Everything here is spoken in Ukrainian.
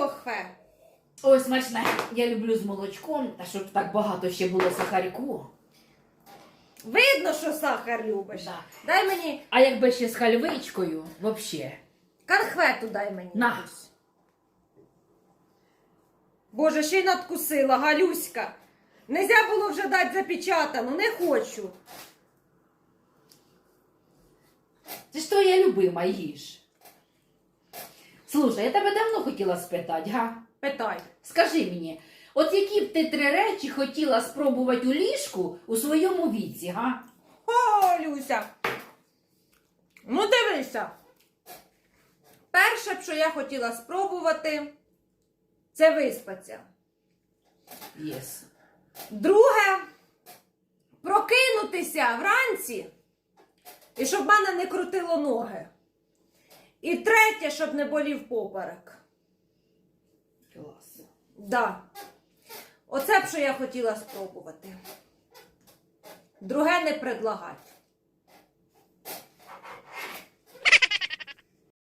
кохве. Ой, смачне. Я люблю з молочком, та щоб так багато ще було сахарку. Видно, що сахар любиш. Да. Дай мені А якби ще з хальвичкою, взагалі. конхвету дай мені. На. якусь. Боже, ще й надкусила, Галюська. Нельзя було вже дати запечатану, не хочу. Це ж твоя любима їж. Слушай, я тебе давно хотіла спитати, га? Питай. Скажи мені, от які б ти три речі хотіла спробувати у ліжку у своєму віці, га? О, Люся. Ну, дивися. Перше, б, що я хотіла спробувати, це виспатися. Єс. Друге, прокинутися вранці, і щоб мене не крутило ноги. І третє, щоб не болів поперек. Клас. Да. Оце б, що я хотіла спробувати. Друге не предлагати.